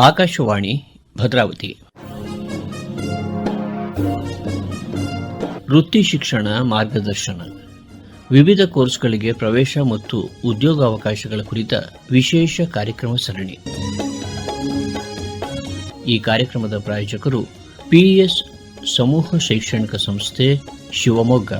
ಆಕಾಶವಾಣಿ, ಭದ್ರಾವತಿ. ವೃತ್ತಿ ಶಿಕ್ಷಣ ಮಾರ್ಗದರ್ಶನ. ವಿವಿಧ ಕೋರ್ಸ್ಗಳಿಗೆ ಪ್ರವೇಶ ಮತ್ತು ಉದ್ಯೋಗಾವಕಾಶಗಳ ಕುರಿತ ವಿಶೇಷ ಕಾರ್ಯಕ್ರಮ ಸರಣಿ. ಈ ಕಾರ್ಯಕ್ರಮದ ಪ್ರಾಯೋಜಕರು ಪಿಇಎಸ್ ಸಮೂಹ ಶೈಕ್ಷಣಿಕ ಸಂಸ್ಥೆ ಶಿವಮೊಗ್ಗ.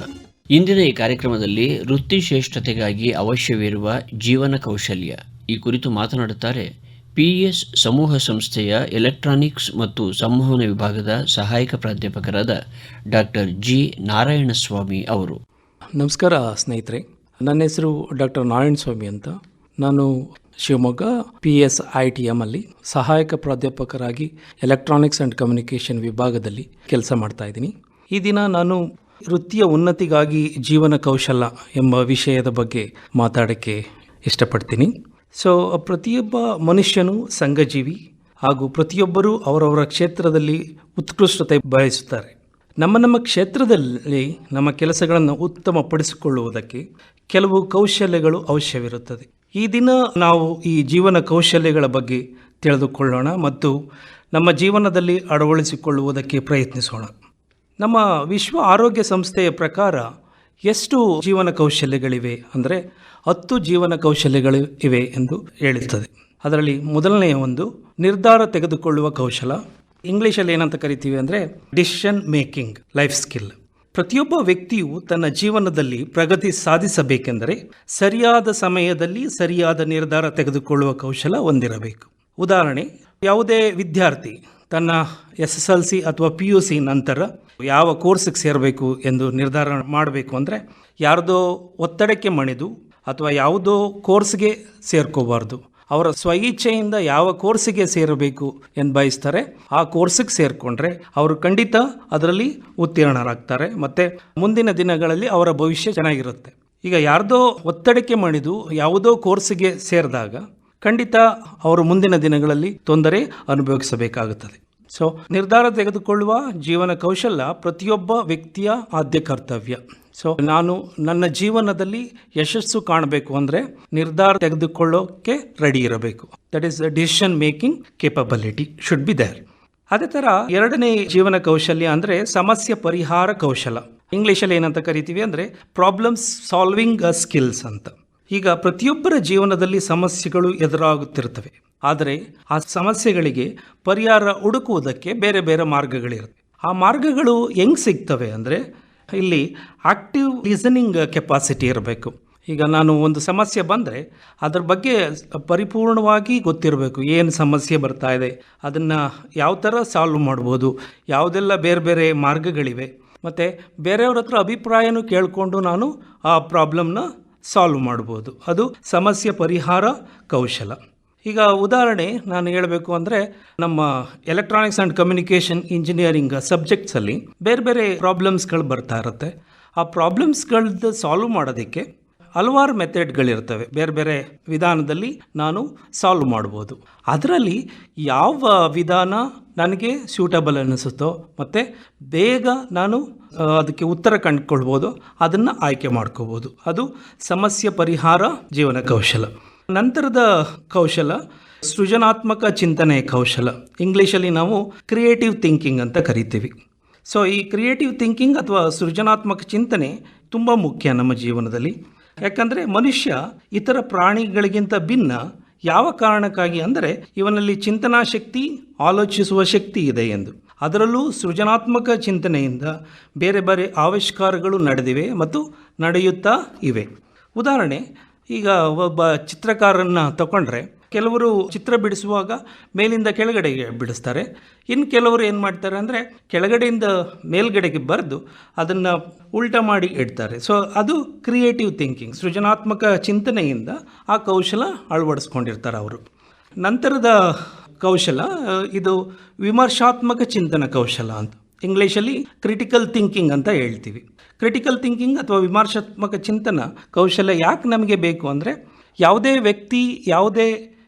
ಇಂದಿನ ಈ ಕಾರ್ಯಕ್ರಮದಲ್ಲಿ ವೃತ್ತಿ ಶ್ರೇಷ್ಠತೆಗಾಗಿ ಅವಶ್ಯವಿರುವ ಜೀವನ ಕೌಶಲ್ಯ. ಈ ಕುರಿತು ಮಾತನಾಡುತ್ತಾರೆ ಪಿಇಎಸ್ ಸಮೂಹ ಸಂಸ್ಥೆಯ ಎಲೆಕ್ಟ್ರಾನಿಕ್ಸ್ ಮತ್ತು ಸಂವಹನ ವಿಭಾಗದ ಸಹಾಯಕ ಪ್ರಾಧ್ಯಾಪಕರಾದ ಡಾಕ್ಟರ್ ಜಿ ನಾರಾಯಣಸ್ವಾಮಿ ಅವರು. ನಮಸ್ಕಾರ ಸ್ನೇಹಿತರೆ, ನನ್ನ ಹೆಸರು ಡಾಕ್ಟರ್ ನಾರಾಯಣ ಸ್ವಾಮಿ ಅಂತ. ನಾನು Shivamogga P S I T ಎಮ್ಮಲ್ಲಿ ಸಹಾಯಕ ಪ್ರಾಧ್ಯಾಪಕರಾಗಿ ಎಲೆಕ್ಟ್ರಾನಿಕ್ಸ್ ಆ್ಯಂಡ್ ಕಮ್ಯುನಿಕೇಷನ್ ವಿಭಾಗದಲ್ಲಿ ಕೆಲಸ ಮಾಡ್ತಾ ಇದ್ದೀನಿ. ಈ ದಿನ ನಾನು ವೃತ್ತಿಯ ಉನ್ನತಿಗಾಗಿ ಜೀವನ ಕೌಶಲ ಎಂಬ ವಿಷಯದ ಬಗ್ಗೆ ಮಾತಾಡೋಕ್ಕೆ ಇಷ್ಟಪಡ್ತೀನಿ. ಸೊ ಪ್ರತಿಯೊಬ್ಬ ಮನುಷ್ಯನು ಸಂಘಜೀವಿ ಹಾಗೂ ಪ್ರತಿಯೊಬ್ಬರೂ ಅವರವರ ಕ್ಷೇತ್ರದಲ್ಲಿ ಉತ್ಕೃಷ್ಟತೆ ಬಯಸುತ್ತಾರೆ. ನಮ್ಮ ನಮ್ಮ ಕ್ಷೇತ್ರದಲ್ಲಿ ನಮ್ಮ ಕೆಲಸಗಳನ್ನು ಉತ್ತಮಪಡಿಸಿಕೊಳ್ಳುವುದಕ್ಕೆ ಕೆಲವು ಕೌಶಲ್ಯಗಳು ಅವಶ್ಯವಿರುತ್ತದೆ. ಈ ದಿನ ನಾವು ಈ ಜೀವನ ಕೌಶಲ್ಯಗಳ ಬಗ್ಗೆ ತಿಳಿದುಕೊಳ್ಳೋಣ ಮತ್ತು ನಮ್ಮ ಜೀವನದಲ್ಲಿ ಅಳವಡಿಸಿಕೊಳ್ಳುವುದಕ್ಕೆ ಪ್ರಯತ್ನಿಸೋಣ. ನಮ್ಮ ವಿಶ್ವ ಆರೋಗ್ಯ ಸಂಸ್ಥೆಯ ಪ್ರಕಾರ ಎಷ್ಟು ಜೀವನ ಕೌಶಲ್ಯಗಳಿವೆ ಅಂದರೆ ಹತ್ತು ಜೀವನ ಕೌಶಲ್ಯಗಳು ಇವೆ ಎಂದು ಹೇಳುತ್ತದೆ. ಅದರಲ್ಲಿ ಮೊದಲನೆಯ ಒಂದು ನಿರ್ಧಾರ ತೆಗೆದುಕೊಳ್ಳುವ ಕೌಶಲ. ಇಂಗ್ಲೀಷಲ್ಲಿ ಏನಂತ ಕರಿತೀವಿ ಅಂದರೆ ಡಿಸಿಷನ್ ಮೇಕಿಂಗ್ ಲೈಫ್ ಸ್ಕಿಲ್ ಪ್ರತಿಯೊಬ್ಬ ವ್ಯಕ್ತಿಯು ತನ್ನ ಜೀವನದಲ್ಲಿ ಪ್ರಗತಿ ಸಾಧಿಸಬೇಕೆಂದರೆ ಸರಿಯಾದ ಸಮಯದಲ್ಲಿ ಸರಿಯಾದ ನಿರ್ಧಾರ ತೆಗೆದುಕೊಳ್ಳುವ ಕೌಶಲ ಹೊಂದಿರಬೇಕು. ಉದಾಹರಣೆ, ಯಾವುದೇ ವಿದ್ಯಾರ್ಥಿ ತನ್ನ ಎಸ್ ಎಸ್ ಎಲ್ ಸಿ ಅಥವಾ ಪಿ ಯು ಸಿ ನಂತರ ಯಾವ ಕೋರ್ಸಿಗೆ ಸೇರಬೇಕು ಎಂದು ನಿರ್ಧಾರ ಮಾಡಬೇಕು ಅಂದರೆ ಯಾರದೋ ಒತ್ತಡಕ್ಕೆ ಮಣಿದು ಅಥವಾ ಯಾವುದೋ ಕೋರ್ಸ್ಗೆ ಸೇರ್ಕೋಬಾರ್ದು. ಅವರ ಸ್ವಇಚ್ಛೆಯಿಂದ ಯಾವ ಕೋರ್ಸಿಗೆ ಸೇರಬೇಕು ಎಂದು ಬಯಸ್ತಾರೆ, ಆ ಕೋರ್ಸಿಗೆ ಸೇರಿಕೊಂಡ್ರೆ ಅವರು ಖಂಡಿತ ಅದರಲ್ಲಿ ಉತ್ತೀರ್ಣರಾಗ್ತಾರೆ. ಮತ್ತು ಮುಂದಿನ ದಿನಗಳಲ್ಲಿ ಅವರ ಭವಿಷ್ಯ ಚೆನ್ನಾಗಿರುತ್ತೆ. ಈಗ ಯಾರ್ದೋ ಒತ್ತಡಕ್ಕೆ ಮಣಿದು ಯಾವುದೋ ಕೋರ್ಸಿಗೆ ಸೇರಿದಾಗ ಖಂಡಿತ ಅವರು ಮುಂದಿನ ದಿನಗಳಲ್ಲಿ ತೊಂದರೆ ಅನುಭವಿಸಬೇಕಾಗುತ್ತದೆ. ಸೊ ನಿರ್ಧಾರ ತೆಗೆದುಕೊಳ್ಳುವ ಜೀವನ ಕೌಶಲ್ಯ ಪ್ರತಿಯೊಬ್ಬ ವ್ಯಕ್ತಿಯ ಆದ್ಯ ಕರ್ತವ್ಯ. ಸೊ ನಾನು ನನ್ನ ಜೀವನದಲ್ಲಿ ಯಶಸ್ಸು ಕಾಣಬೇಕು ಅಂದರೆ ನಿರ್ಧಾರ ತೆಗೆದುಕೊಳ್ಳೋಕೆ ರೆಡಿ ಇರಬೇಕು. That is decision making capability should be there ಅದೇ ಥರ ಎರಡನೇ ಜೀವನ ಕೌಶಲ್ಯ ಅಂದರೆ ಸಮಸ್ಯೆ ಪರಿಹಾರ ಕೌಶಲ. ಇಂಗ್ಲೀಷಲ್ಲಿ ಏನಂತ ಕರಿತೀವಿ ಅಂದರೆ ಪ್ರಾಬ್ಲಮ್ಸ್ ಸಾಲ್ವಿಂಗ್ ಸ್ಕಿಲ್ಸ್ ಅಂತ. ಈಗ ಪ್ರತಿಯೊಬ್ಬರ ಜೀವನದಲ್ಲಿ ಸಮಸ್ಯೆಗಳು ಎದುರಾಗುತ್ತಿರುತ್ತವೆ. ಆದರೆ ಆ ಸಮಸ್ಯೆಗಳಿಗೆ ಪರಿಹಾರ ಹುಡುಕುವುದಕ್ಕೆ ಬೇರೆ ಬೇರೆ ಮಾರ್ಗಗಳಿರುತ್ತೆ. ಆ ಮಾರ್ಗಗಳು ಹೆಂಗೆ ಸಿಗ್ತವೆ ಅಂದರೆ ಇಲ್ಲಿ ಆಕ್ಟಿವ್ ಲಿಸನಿಂಗ್ ಕೆಪಾಸಿಟಿ ಇರಬೇಕು. ಈಗ ನಾನು ಒಂದು ಸಮಸ್ಯೆ ಬಂದರೆ ಅದರ ಬಗ್ಗೆ ಪರಿಪೂರ್ಣವಾಗಿ ಗೊತ್ತಿರಬೇಕು. ಏನು ಸಮಸ್ಯೆ ಬರ್ತಾ ಇದೆ? ಅದನ್ನು ಯಾವ ಥರ ಸಾಲ್ವ್ ಮಾಡ್ಬೋದು? ಯಾವುದೆಲ್ಲ ಬೇರೆ ಬೇರೆ ಮಾರ್ಗಗಳಿವೆ? ಮತ್ತು ಬೇರೆಯವ್ರ ಹತ್ರ ಅಭಿಪ್ರಾಯನೂ ಕೇಳಿಕೊಂಡು ನಾನು ಆ ಪ್ರಾಬ್ಲಮ್ನ ಸಾಲ್ವ್ ಮಾಡ್ಬೋದು. ಅದು ಸಮಸ್ಯೆ ಪರಿಹಾರ ಕೌಶಲ. ಈಗ ಉದಾಹರಣೆ ನಾನು ಹೇಳಬೇಕು ಅಂದರೆ ನಮ್ಮ ಎಲೆಕ್ಟ್ರಾನಿಕ್ಸ್ ಆ್ಯಂಡ್ ಕಮ್ಯುನಿಕೇಷನ್ ಇಂಜಿನಿಯರಿಂಗ್ ಸಬ್ಜೆಕ್ಟ್ಸಲ್ಲಿ ಬೇರೆ ಬೇರೆ ಪ್ರಾಬ್ಲಮ್ಸ್ಗಳು ಬರ್ತಾ ಇರುತ್ತೆ. ಆ ಪ್ರಾಬ್ಲಮ್ಸ್ಗಳದ್ದು ಸಾಲ್ವ್ ಮಾಡೋದಕ್ಕೆ ಹಲವಾರು ಮೆಥಡ್ಗಳಿರ್ತವೆ. ಬೇರೆ ಬೇರೆ ವಿಧಾನದಲ್ಲಿ ನಾನು ಸಾಲ್ವ್ ಮಾಡ್ಬೋದು. ಅದರಲ್ಲಿ ಯಾವ ವಿಧಾನ ನನಗೆ ಸ್ಯೂಟಬಲ್ ಅನ್ನಿಸುತ್ತೋ ಮತ್ತು ಬೇಗ ನಾನು ಅದಕ್ಕೆ ಉತ್ತರ ಕಂಡುಕೊಳ್ಬೋದು ಅದನ್ನು ಆಯ್ಕೆ ಮಾಡ್ಕೋಬೋದು ಅದು ಸಮಸ್ಯೆ ಪರಿಹಾರ ಜೀವನ ಕೌಶಲ. ನಂತರದ ಕೌಶಲ ಸೃಜನಾತ್ಮಕ ಚಿಂತನೆ ಕೌಶಲ. ಇಂಗ್ಲೀಷಲ್ಲಿ ನಾವು ಕ್ರಿಯೇಟಿವ್ ಥಿಂಕಿಂಗ್ ಅಂತ ಕರಿತೀವಿ. ಸೊ ಈ ಕ್ರಿಯೇಟಿವ್ ಥಿಂಕಿಂಗ್ ಅಥವಾ ಸೃಜನಾತ್ಮಕ ಚಿಂತನೆ ತುಂಬ ಮುಖ್ಯ ನಮ್ಮ ಜೀವನದಲ್ಲಿ. ಯಾಕಂದರೆ ಮನುಷ್ಯ ಇತರ ಪ್ರಾಣಿಗಳಿಗಿಂತ ಭಿನ್ನ ಯಾವ ಕಾರಣಕ್ಕಾಗಿ ಅಂದರೆ ಇವನಲ್ಲಿ ಚಿಂತನಾ ಶಕ್ತಿ, ಆಲೋಚಿಸುವ ಶಕ್ತಿ ಇದೆ ಎಂದು. ಅದರಲ್ಲೂ ಸೃಜನಾತ್ಮಕ ಚಿಂತನೆಯಿಂದ ಬೇರೆ ಬೇರೆ ಆವಿಷ್ಕಾರಗಳು ನಡೆದಿವೆ ಮತ್ತು ನಡೆಯುತ್ತಾ ಇವೆ. ಉದಾಹರಣೆ, ಈಗ ಒಬ್ಬ ಚಿತ್ರಕಾರನ್ನು ತಗೊಂಡ್ರೆ ಕೆಲವರು ಚಿತ್ರ ಬಿಡಿಸುವಾಗ ಮೇಲಿಂದ ಕೆಳಗಡೆಗೆ ಬಿಡಿಸ್ತಾರೆ. ಇನ್ನು ಕೆಲವರು ಏನು ಮಾಡ್ತಾರೆ ಅಂದರೆ ಕೆಳಗಡೆಯಿಂದ ಮೇಲ್ಗಡೆಗೆ ಬರೆದು ಅದನ್ನು ಉಲ್ಟಾ ಮಾಡಿ ಇಡ್ತಾರೆ. ಸೊ ಅದು ಕ್ರಿಯೇಟಿವ್ ಥಿಂಕಿಂಗ್ ಸೃಜನಾತ್ಮಕ ಚಿಂತನೆಯಿಂದ ಆ ಕೌಶಲ ಅಳವಡಿಸ್ಕೊಂಡಿರ್ತಾರೆ ಅವರು. ನಂತರದ ಕೌಶಲ ಇದು ವಿಮರ್ಶಾತ್ಮಕ ಚಿಂತನ ಕೌಶಲ ಅಂತ. ಇಂಗ್ಲೀಷಲ್ಲಿ ಕ್ರಿಟಿಕಲ್ ಥಿಂಕಿಂಗ್ ಅಂತ ಹೇಳ್ತೀವಿ. ಕ್ರಿಟಿಕಲ್ ಥಿಂಕಿಂಗ್ ಅಥವಾ ವಿಮರ್ಶಾತ್ಮಕ ಚಿಂತನ ಕೌಶಲ್ಯ ಯಾಕೆ ನಮಗೆ ಬೇಕು ಅಂದರೆ, ಯಾವುದೇ ವ್ಯಕ್ತಿ ಯಾವುದೇ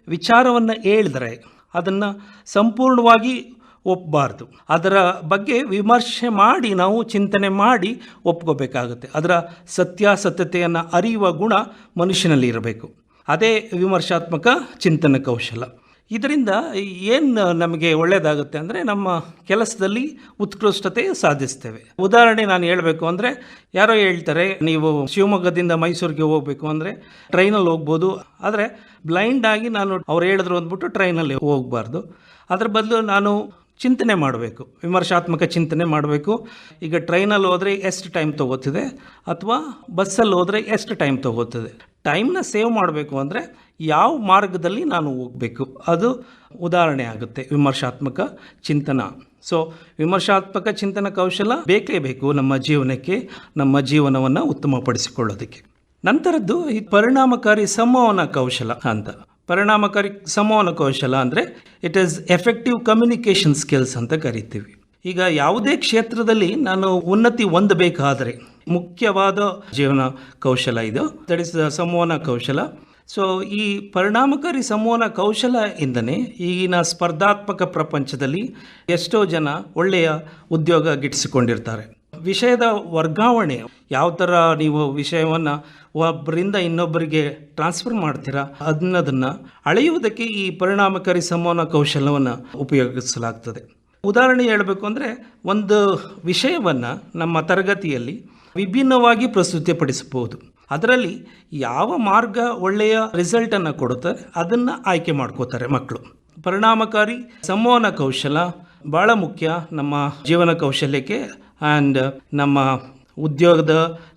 ವಿಚಾರವನ್ನು ಹೇಳಿದರೆ ಅದನ್ನು ಸಂಪೂರ್ಣವಾಗಿ ಒಪ್ಪಬಾರ್ದು ಅದರ ಬಗ್ಗೆ ವಿಮರ್ಶೆ ಮಾಡಿ, ನಾವು ಚಿಂತನೆ ಮಾಡಿ ಒಪ್ಕೋಬೇಕಾಗುತ್ತೆ. ಅದರ ಸತ್ಯಾಸತ್ಯತೆಯನ್ನು ಅರಿಯುವ ಗುಣ ಮನುಷ್ಯನಲ್ಲಿ ಇರಬೇಕು. ಅದೇ ವಿಮರ್ಶಾತ್ಮಕ ಚಿಂತನ ಕೌಶಲ. ಇದರಿಂದ ಏನು ನಮಗೆ ಒಳ್ಳೆಯದಾಗುತ್ತೆ ಅಂದರೆ ನಮ್ಮ ಕೆಲಸದಲ್ಲಿ ಉತ್ಕೃಷ್ಟತೆ ಸಾಧಿಸ್ತೇವೆ. ಉದಾಹರಣೆ ನಾನು ಹೇಳಬೇಕು ಅಂದರೆ, ಯಾರೋ ಹೇಳ್ತಾರೆ, ನೀವು ಶಿವಮೊಗ್ಗದಿಂದ ಮೈಸೂರಿಗೆ ಹೋಗಬೇಕು ಅಂದರೆ ಟ್ರೈನಲ್ಲಿ ಹೋಗ್ಬೋದು. ಆದರೆ ಬ್ಲೈಂಡ್ ಆಗಿ ನಾನು ಅವ್ರು ಹೇಳಿದ್ರು ಅಂದ್ಬಿಟ್ಟು ಟ್ರೈನಲ್ಲಿ ಹೋಗಬಾರ್ದು. ಅದ್ರ ಬದಲು ನಾನು ಚಿಂತನೆ ಮಾಡಬೇಕು, ವಿಮರ್ಶಾತ್ಮಕ ಚಿಂತನೆ ಮಾಡಬೇಕು. ಈಗ ಟ್ರೈನಲ್ಲಿ ಹೋದರೆ ಎಷ್ಟು ಟೈಮ್ ತೊಗೋತಿದೆ? ಅಥವಾ ಬಸ್ಸಲ್ಲಿ ಹೋದರೆ ಎಷ್ಟು ಟೈಮ್ ತೊಗೋತದೆ? ಟೈಮ್ನ ಸೇವ್ ಮಾಡಬೇಕು ಅಂದರೆ ಯಾವ ಮಾರ್ಗದಲ್ಲಿ ನಾನು ಹೋಗಬೇಕು? ಅದು ಉದಾಹರಣೆ ಆಗುತ್ತೆ, ವಿಮರ್ಶಾತ್ಮಕ ಚಿಂತನ. ಸೊ ವಿಮರ್ಶಾತ್ಮಕ ಚಿಂತನ ಕೌಶಲ ಬೇಕೇ ಬೇಕು ನಮ್ಮ ಜೀವನಕ್ಕೆ, ನಮ್ಮ ಜೀವನವನ್ನು ಉತ್ತಮಪಡಿಸಿಕೊಳ್ಳೋದಕ್ಕೆ. ನಂತರದ್ದು ಈ ಪರಿಣಾಮಕಾರಿ ಸಂವಹನ ಕೌಶಲ ಅಂತ. ಪರಿಣಾಮಕಾರಿ ಸಂವಹನ ಕೌಶಲ ಅಂದರೆ it is effective communication skills ಅಂತ ಕರಿತೀವಿ. ಈಗ ಯಾವುದೇ ಕ್ಷೇತ್ರದಲ್ಲಿ ನಾನು ಉನ್ನತಿ ಹೊಂದಬೇಕಾದರೆ ಮುಖ್ಯವಾದ ಜೀವನ ಕೌಶಲ ಇದು. ದಟ್ ಇಸ್ ಸಂವಹನ ಕೌಶಲ. ಸೊ ಈ ಪರಿಣಾಮಕಾರಿ ಸಂವಹನ ಕೌಶಲ ಇಂದನೇ ಈಗಿನ ಸ್ಪರ್ಧಾತ್ಮಕ ಪ್ರಪಂಚದಲ್ಲಿ ಎಷ್ಟೋ ಜನ ಒಳ್ಳೆಯ ಉದ್ಯೋಗ ಗಿಟ್ಟಿಸಿಕೊಂಡಿರ್ತಾರೆ. ವಿಷಯದ ವರ್ಗಾವಣೆ, ಯಾವ ಥರ ನೀವು ವಿಷಯವನ್ನು ಒಬ್ಬರಿಂದ ಇನ್ನೊಬ್ಬರಿಗೆ ಟ್ರಾನ್ಸ್ಫರ್ ಮಾಡ್ತೀರಾ, ಅದನ್ನದನ್ನು ಅಳೆಯುವುದಕ್ಕೆ ಈ ಪರಿಣಾಮಕಾರಿ ಸಂವಹನ ಕೌಶಲವನ್ನು ಉಪಯೋಗಿಸಲಾಗ್ತದೆ. ಉದಾಹರಣೆ ಹೇಳಬೇಕು ಅಂದರೆ, ಒಂದು ವಿಷಯವನ್ನು ನಮ್ಮ ತರಗತಿಯಲ್ಲಿ ವಿಭಿನ್ನವಾಗಿ ಪ್ರಸ್ತುತಿಪಡಿಸಬಹುದು. ಅದರಲ್ಲಿ ಯಾವ ಮಾರ್ಗ ಒಳ್ಳೆಯ ರಿಸಲ್ಟನ್ನು ಕೊಡುತ್ತೆ, ಅದನ್ನು ಆಯ್ಕೆ ಮಾಡ್ಕೋತಾರೆ ಮಕ್ಕಳು ಪರಿಣಾಮಕಾರಿ ಸಂವಹನ ಕೌಶಲ ಭಾಳ ಮುಖ್ಯ ನಮ್ಮ ಜೀವನ ಕೌಶಲ್ಯಕ್ಕೆ ಆ್ಯಂಡ್ ನಮ್ಮ ಉದ್ಯೋಗದ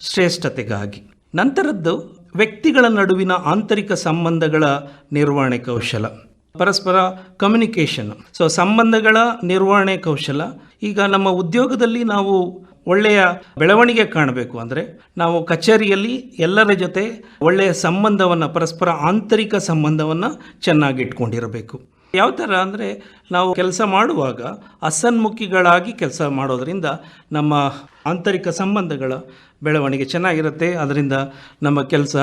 ಶ್ರೇಷ್ಠತೆಗಾಗಿ. ನಂತರದ್ದು ವ್ಯಕ್ತಿಗಳ ನಡುವಿನ ಆಂತರಿಕ ಸಂಬಂಧಗಳ ನಿರ್ವಹಣೆ ಕೌಶಲ. ಪರಸ್ಪರ ಕಮ್ಯುನಿಕೇಷನ್ ಸೊ ಸಂಬಂಧಗಳ ನಿರ್ವಹಣೆ ಕೌಶಲ. ಈಗ ನಮ್ಮ ಉದ್ಯೋಗದಲ್ಲಿ ನಾವು ಒಳ್ಳೆಯ ಬೆಳವಣಿಗೆ ಕಾಣಬೇಕು ಅಂದರೆ ನಾವು ಕಚೇರಿಯಲ್ಲಿ ಎಲ್ಲರ ಜೊತೆ ಒಳ್ಳೆಯ ಸಂಬಂಧವನ್ನು, ಪರಸ್ಪರ ಆಂತರಿಕ ಸಂಬಂಧವನ್ನು ಚೆನ್ನಾಗಿ ಇಟ್ಕೊಂಡಿರಬೇಕು. ಯಾವ ಥರ ಅಂದರೆ ನಾವು ಕೆಲಸ ಮಾಡುವಾಗ ಅಸನ್ಮುಖಿಗಳಾಗಿ ಕೆಲಸ ಮಾಡೋದರಿಂದ ನಮ್ಮ ಆಂತರಿಕ ಸಂಬಂಧಗಳ ಬೆಳವಣಿಗೆ ಚೆನ್ನಾಗಿರುತ್ತೆ, ಅದರಿಂದ ನಮ್ಮ ಕೆಲಸ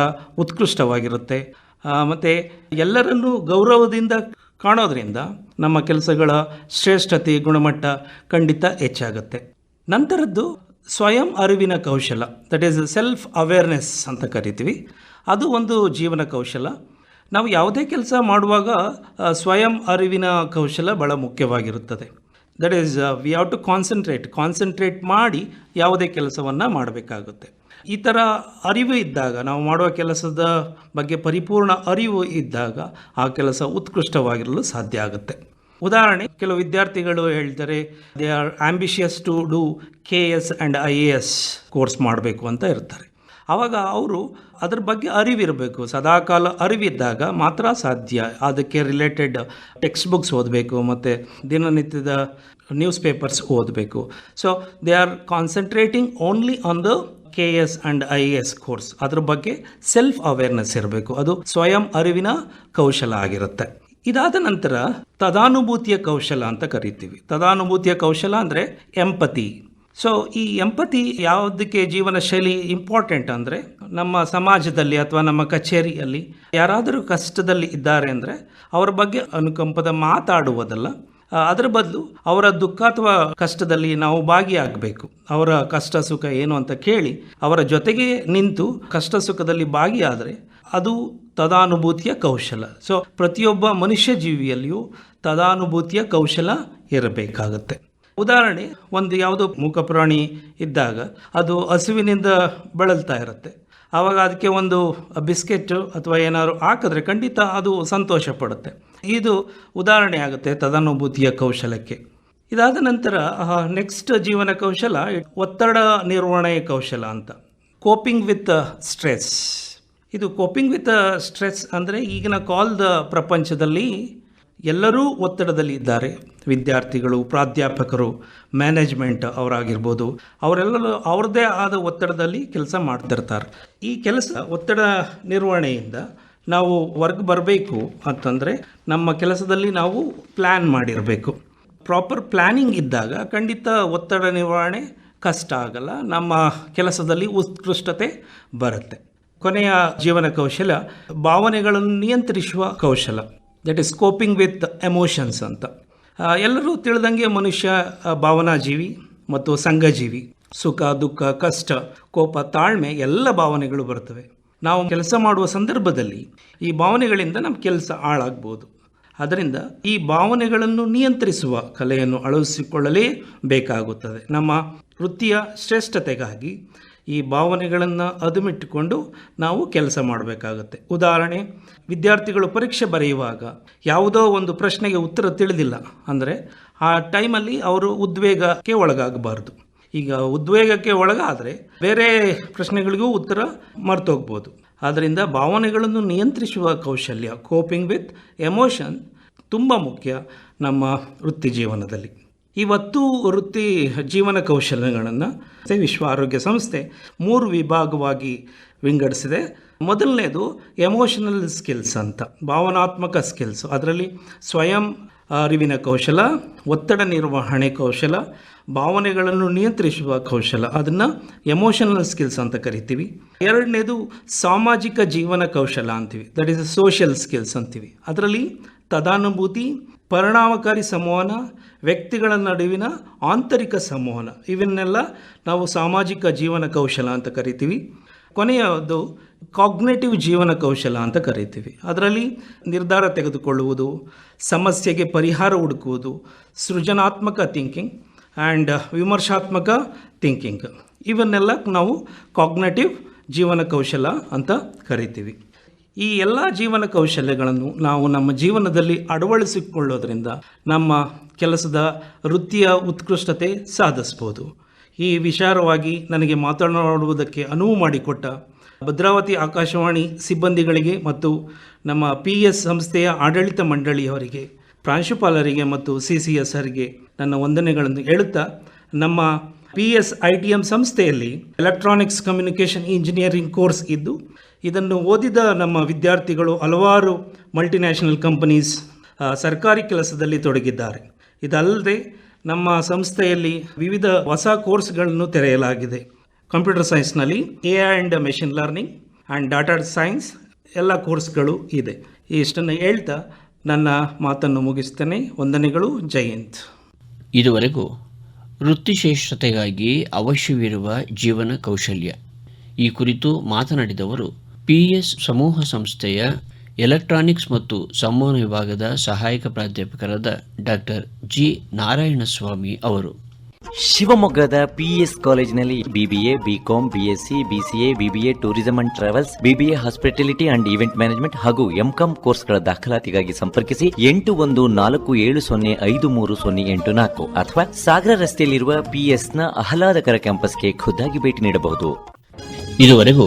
ಉತ್ಕೃಷ್ಟವಾಗಿರುತ್ತೆ. ಮತ್ತು ಎಲ್ಲರನ್ನೂ ಗೌರವದಿಂದ ಕಾಣೋದ್ರಿಂದ ನಮ್ಮ ಕೆಲಸಗಳ ಶ್ರೇಷ್ಠತೆ ಗುಣಮಟ್ಟ ಖಂಡಿತ ಹೆಚ್ಚಾಗುತ್ತೆ. ನಂತರದ್ದು ಸ್ವಯಂ ಅರಿವಿನ ಕೌಶಲ ದಟ್ ಈಸ್ ಸೆಲ್ಫ್ ಅವೇರ್ನೆಸ್ ಅಂತ ಕರಿತೀವಿ. ಅದು ಒಂದು ಜೀವನ ಕೌಶಲ. ನಾವು ಯಾವುದೇ ಕೆಲಸ ಮಾಡುವಾಗ ಸ್ವಯಂ ಅರಿವಿನ ಕೌಶಲ ಭಾಳ ಮುಖ್ಯವಾಗಿರುತ್ತದೆ. That is we have to concentrate concentrate ಮಾಡಿ ಯಾವುದೇ ಕೆಲಸವನ್ನು ಮಾಡಬೇಕಾಗುತ್ತೆ. ಈ ಥರ ಅರಿವು ಇದ್ದಾಗ, ನಾವು ಮಾಡುವ ಕೆಲಸದ ಬಗ್ಗೆ ಪರಿಪೂರ್ಣ ಅರಿವು ಇದ್ದಾಗ, ಆ ಕೆಲಸ ಉತ್ಕೃಷ್ಟವಾಗಿರಲು ಸಾಧ್ಯ ಆಗುತ್ತೆ. ಉದಾಹರಣೆ, ಕೆಲವು ವಿದ್ಯಾರ್ಥಿಗಳು ಹೇಳ್ತಾರೆ they are ambitious to do K S and I A S course ಮಾಡಬೇಕು ಅಂತ ಇರ್ತಾರೆ. ಆವಾಗ ಅವರು ಅದ್ರ ಬಗ್ಗೆ ಅರಿವಿರಬೇಕು. ಸದಾಕಾಲ ಅರಿವಿದ್ದಾಗ ಮಾತ್ರ ಸಾಧ್ಯ. ಅದಕ್ಕೆ ರಿಲೇಟೆಡ್ ಟೆಕ್ಸ್ಟ್ ಬುಕ್ಸ್ ಓದಬೇಕು, ಮತ್ತು ದಿನನಿತ್ಯದ ನ್ಯೂಸ್ ಪೇಪರ್ಸ್ ಓದಬೇಕು. So they are concentrating only on the K S and I A S course ಅದ್ರ ಬಗ್ಗೆ ಸೆಲ್ಫ್ ಅವೇರ್ನೆಸ್ ಇರಬೇಕು. ಅದು ಸ್ವಯಂ ಅರಿವಿನ ಕೌಶಲ ಆಗಿರುತ್ತೆ. ಇದಾದ ನಂತರ ತದಾನುಭೂತಿಯ ಕೌಶಲ ಅಂತ ಕರಿತೀವಿ. ತದಾನುಭೂತಿಯ ಕೌಶಲ ಅಂದರೆ ಎಂಪತಿ ಸೊ ಈ ಎಂಪತಿ ಯಾವುದಕ್ಕೆ ಜೀವನ ಶೈಲಿ ಇಂಪಾರ್ಟೆಂಟ್ ಅಂದರೆ ನಮ್ಮ ಸಮಾಜದಲ್ಲಿ ಅಥವಾ ನಮ್ಮ ಕಚೇರಿಯಲ್ಲಿ ಯಾರಾದರೂ ಕಷ್ಟದಲ್ಲಿ ಇದ್ದಾರೆ ಅಂದರೆ ಅವರ ಬಗ್ಗೆ ಅನುಕಂಪದ ಮಾತಾಡುವುದಲ್ಲ. ಅದರ ಬದಲು ಅವರ ದುಃಖ ಅಥವಾ ಕಷ್ಟದಲ್ಲಿ ನಾವು ಭಾಗಿಯಾಗಬೇಕು. ಅವರ ಕಷ್ಟ ಸುಖ ಏನು ಅಂತ ಕೇಳಿ ಅವರ ಜೊತೆಗೆ ನಿಂತು ಕಷ್ಟ ಸುಖದಲ್ಲಿ ಭಾಗಿಯಾದರೆ ಅದು ತದಾನುಭೂತಿಯ ಕೌಶಲ. ಸೊ ಪ್ರತಿಯೊಬ್ಬ ಮನುಷ್ಯ ಜೀವಿಯಲ್ಲಿಯೂ ತದಾನುಭೂತಿಯ ಕೌಶಲ ಇರಬೇಕಾಗತ್ತೆ. ಉದಾಹರಣೆ, ಒಂದು ಯಾವುದೋ ಮೂಕಪ್ರಾಣಿ ಇದ್ದಾಗ ಅದು ಹಸುವಿನಿಂದ ಬಳಲ್ತಾ ಇರುತ್ತೆ. ಆವಾಗ ಅದಕ್ಕೆ ಒಂದು ಬಿಸ್ಕೆಟ್ ಅಥವಾ ಏನಾದ್ರು ಹಾಕಿದ್ರೆ ಖಂಡಿತ ಅದು ಸಂತೋಷ ಪಡುತ್ತೆ. ಇದು ಉದಾಹರಣೆ ಆಗುತ್ತೆ ತದಾನುಭೂತಿಯ ಕೌಶಲಕ್ಕೆ. ಇದಾದ ನಂತರ ನೆಕ್ಸ್ಟ್ ಜೀವನ ಕೌಶಲ, ಒತ್ತಡ ನಿರ್ವಹಣೆ ಕೌಶಲ ಅಂತ. ಕೋಪಿಂಗ್ ವಿತ್ ಸ್ಟ್ರೆಸ್ ಇದು ಕೋಪಿಂಗ್ ವಿತ್ ಸ್ಟ್ರೆಸ್ ಅಂದರೆ ಈಗಿನ ಕಾಲ್ದ ಪ್ರಪಂಚದಲ್ಲಿ ಎಲ್ಲರೂ ಒತ್ತಡದಲ್ಲಿ ಇದ್ದಾರೆ. ವಿದ್ಯಾರ್ಥಿಗಳು, ಪ್ರಾಧ್ಯಾಪಕರು ಮ್ಯಾನೇಜ್ಮೆಂಟ್ ಅವರಾಗಿರ್ಬೋದು, ಅವರೆಲ್ಲರೂ ಅವ್ರದ್ದೇ ಆದ ಒತ್ತಡದಲ್ಲಿ ಕೆಲಸ ಮಾಡ್ತಿರ್ತಾರೆ ಈ ಕೆಲಸ, ಒತ್ತಡ ನಿರ್ವಹಣೆಯಿಂದ ನಾವು ವರ್ಕ್ ಬರಬೇಕು ಅಂತಂದರೆ ನಮ್ಮ ಕೆಲಸದಲ್ಲಿ ನಾವು ಪ್ಲ್ಯಾನ್ ಮಾಡಿರಬೇಕು. ಪ್ರಾಪರ್ ಪ್ಲ್ಯಾನಿಂಗ್ ಇದ್ದಾಗ ಖಂಡಿತ ಒತ್ತಡ ನಿರ್ವಹಣೆ ಕಷ್ಟ ಆಗಲ್ಲ, ನಮ್ಮ ಕೆಲಸದಲ್ಲಿ ಉತ್ಕೃಷ್ಟತೆ ಬರುತ್ತೆ. ಕೊನೆಯ ಜೀವನ ಕೌಶಲ, ಭಾವನೆಗಳನ್ನು ನಿಯಂತ್ರಿಸುವ ಕೌಶಲ. That is coping with emotions ಅಂತ. ಎಲ್ಲರೂ ತಿಳಿದಂಗೆ ಮನುಷ್ಯ ಭಾವನಾ ಭಾವನಾಜೀವಿ ಮತ್ತು ಸಂಘಜೀವಿ. ಸುಖ, ದುಃಖ, ಕಷ್ಟ, ಕೋಪ, ತಾಳ್ಮೆ ಎಲ್ಲ ಭಾವನೆಗಳು ಬರ್ತವೆ ನಾವು ಕೆಲಸ ಮಾಡುವ ಸಂದರ್ಭದಲ್ಲಿ ಈ ಭಾವನೆಗಳಿಂದ ನಮ್ಮ ಕೆಲಸ ಹಾಳಾಗ್ಬೋದು. ಅದರಿಂದ ಈ ಭಾವನೆಗಳನ್ನು ನಿಯಂತ್ರಿಸುವ ಕಲೆಯನ್ನು ಅಳವಡಿಸಿಕೊಳ್ಳಲೇ ಬೇಕಾಗುತ್ತದೆ. ನಮ್ಮ ವೃತ್ತಿಯ ಶ್ರೇಷ್ಠತೆಗಾಗಿ ಈ ಭಾವನೆಗಳನ್ನು ಅದುಮಿಟ್ಟುಕೊಂಡು ನಾವು ಕೆಲಸ ಮಾಡಬೇಕಾಗತ್ತೆ. ಉದಾಹರಣೆ, ವಿದ್ಯಾರ್ಥಿಗಳು ಪರೀಕ್ಷೆ ಬರೆಯುವಾಗ ಯಾವುದೋ ಒಂದು ಪ್ರಶ್ನೆಗೆ ಉತ್ತರ ತಿಳಿದಿಲ್ಲ ಅಂದರೆ ಆ ಟೈಮಲ್ಲಿ ಅವರು ಉದ್ವೇಗಕ್ಕೆ ಒಳಗಾಗಬಾರ್ದು. ಈಗ ಉದ್ವೇಗಕ್ಕೆ ಒಳಗಾದರೆ ಬೇರೆ ಪ್ರಶ್ನೆಗಳಿಗೂ ಉತ್ತರ ಮರ್ತೋಗ್ಬೋದು. ಆದ್ದರಿಂದ ಭಾವನೆಗಳನ್ನು ನಿಯಂತ್ರಿಸುವ ಕೌಶಲ್ಯ ಕೋಪಿಂಗ್ ವಿತ್ ಎಮೋಷನ್ ತುಂಬ ಮುಖ್ಯ ನಮ್ಮ ವೃತ್ತಿ ಜೀವನದಲ್ಲಿ. ಇವತ್ತು ವೃತ್ತಿ ಜೀವನ ಕೌಶಲ್ಯಗಳನ್ನು ವಿಶ್ವ ಆರೋಗ್ಯ ಸಂಸ್ಥೆ ಮೂರು ವಿಭಾಗವಾಗಿ ವಿಂಗಡಿಸಿದೆ. ಮೊದಲನೇದು ಎಮೋಷನಲ್ ಸ್ಕಿಲ್ಸ್ ಅಂತ, ಭಾವನಾತ್ಮಕ ಸ್ಕಿಲ್ಸ್ ಅದರಲ್ಲಿ ಸ್ವಯಂ ಅರಿವಿನ ಕೌಶಲ, ಒತ್ತಡ ನಿರ್ವಹಣೆ ಕೌಶಲ, ಭಾವನೆಗಳನ್ನು ನಿಯಂತ್ರಿಸುವ ಕೌಶಲ, ಅದನ್ನು ಎಮೋಷನಲ್ ಸ್ಕಿಲ್ಸ್ ಅಂತ ಕರಿತೀವಿ. ಎರಡನೇದು ಸಾಮಾಜಿಕ ಜೀವನ ಕೌಶಲ ಅಂತೀವಿ. ದಟ್ ಈಸ್ ಸೋಷಿಯಲ್ ಸ್ಕಿಲ್ಸ್ ಅಂತೀವಿ. ಅದರಲ್ಲಿ ತದಾನುಭೂತಿ, ಪರಿಣಾಮಕಾರಿ ಸಂವಹನ, ವ್ಯಕ್ತಿಗಳ ನಡುವಿನ ಆಂತರಿಕ ಸಂವಹನ. ಇವನ್ನೆಲ್ಲ ನಾವು ಸಾಮಾಜಿಕ ಜೀವನ ಕೌಶಲ ಅಂತ ಕರಿತೀವಿ. ಕೊನೆಯದು ಕಾಗ್ನೇಟಿವ್ ಜೀವನ ಕೌಶಲ ಅಂತ ಕರಿತೀವಿ. ಅದರಲ್ಲಿ ನಿರ್ಧಾರ ತೆಗೆದುಕೊಳ್ಳುವುದು, ಸಮಸ್ಯೆಗೆ ಪರಿಹಾರ ಹುಡುಕುವುದು, ಸೃಜನಾತ್ಮಕ ಥಿಂಕಿಂಗ್ ಆ್ಯಂಡ್ ವಿಮರ್ಶಾತ್ಮಕ ಥಿಂಕಿಂಗ್ ಇವನ್ನೆಲ್ಲ ನಾವು ಕಾಗ್ನೇಟಿವ್ ಜೀವನ ಕೌಶಲ ಅಂತ ಕರಿತೀವಿ. ಈ ಎಲ್ಲ ಜೀವನ ಕೌಶಲ್ಯಗಳನ್ನು ನಾವು ನಮ್ಮ ಜೀವನದಲ್ಲಿ ಅಳವಡಿಸಿಕೊಳ್ಳೋದ್ರಿಂದ ನಮ್ಮ ಕೆಲಸದ ವೃತ್ತಿಯ ಉತ್ಕೃಷ್ಟತೆ ಸಾಧಿಸ್ಬೋದು ಈ ವಿಚಾರವಾಗಿ ನನಗೆ ಮಾತನಾಡುವುದಕ್ಕೆ ಅನುವು ಮಾಡಿಕೊಟ್ಟ ಭದ್ರಾವತಿ ಆಕಾಶವಾಣಿ ಸಿಬ್ಬಂದಿಗಳಿಗೆ ಮತ್ತು ನಮ್ಮ ಪಿ ಎಸ್ ಸಂಸ್ಥೆಯ ಆಡಳಿತ ಮಂಡಳಿಯವರಿಗೆ, ಪ್ರಾಂಶುಪಾಲರಿಗೆ ಮತ್ತು ಸಿ ಸಿ ಎಸ್ ನನ್ನ ವಂದನೆಗಳನ್ನು ಹೇಳುತ್ತಾ, ನಮ್ಮ P S I T M ಸಂಸ್ಥೆಯಲ್ಲಿ ಎಲೆಕ್ಟ್ರಾನಿಕ್ಸ್ ಕಮ್ಯುನಿಕೇಷನ್ ಇಂಜಿನಿಯರಿಂಗ್ ಕೋರ್ಸ್ ಇದ್ದು ಇದನ್ನು ಓದಿದ ನಮ್ಮ ವಿದ್ಯಾರ್ಥಿಗಳು ಹಲವಾರು ಮಲ್ಟಿನ್ಯಾಷನಲ್ ಕಂಪನೀಸ್ ಸರ್ಕಾರಿ ಕೆಲಸದಲ್ಲಿ ತೊಡಗಿದ್ದಾರೆ. ಇದಲ್ಲದೆ ನಮ್ಮ ಸಂಸ್ಥೆಯಲ್ಲಿ ವಿವಿಧ ಹೊಸ ಕೋರ್ಸ್ಗಳನ್ನು ತೆರೆಯಲಾಗಿದೆ. Computer ಸೈನ್ಸ್ನಲ್ಲಿ A and machine learning and data science ಎಲ್ಲ ಕೋರ್ಸ್ಗಳು ಇದೆ. ಇಷ್ಟನ್ನು ಹೇಳ್ತಾ ನನ್ನ ಮಾತನ್ನು ಮುಗಿಸ್ತೇನೆ. ವಂದನೆಗಳು. ಜಯಂತ್ ಇದುವರೆಗೂ ವೃತ್ತಿಶ್ರೇಷ್ಠತೆಗಾಗಿ ಅವಶ್ಯವಿರುವ ಜೀವನ ಕೌಶಲ್ಯ. ಈ ಕುರಿತು ಮಾತನಾಡಿದವರು ಪಿಎಸ್ ಸಮೂಹ ಸಂಸ್ಥೆಯ ಎಲೆಕ್ಟ್ರಾನಿಕ್ಸ್ ಮತ್ತು ಸಂವಹನ ವಿಭಾಗದ ಸಹಾಯಕ ಪ್ರಾಧ್ಯಾಪಕರಾದ ಡಾಕ್ಟರ್ ಜಿ ನಾರಾಯಣಸ್ವಾಮಿ ಅವರು. ಶಿವಮೊಗ್ಗದ ಪಿಎಸ್ ಕಾಲೇಜಿನಲ್ಲಿ BBA BCom BSc BCA BBA tourism and travels BBA hospitality and event management ಹಾಗೂ ಎಂಕಾಂ ಕೋರ್ಸ್ಗಳ ದಾಖಲಾತಿಗಾಗಿ ಸಂಪರ್ಕಿಸಿ ಎಂಟು ಒಂದು ನಾಲ್ಕು ಏಳು ಸೊನ್ನೆ ಐದು ಮೂರು ಸೊನ್ನೆ ಎಂಟು ನಾಲ್ಕು ಅಥವಾ ಸಾಗರ ರಸ್ತೆಯಲ್ಲಿರುವ ಪಿಎಸ್ನ ಆಹ್ಲಾದಕರ ಕ್ಯಾಂಪಸ್ಗೆ ಖುದ್ದಾಗಿ ಭೇಟಿ ನೀಡಬಹುದು. ಇದುವರೆಗೂ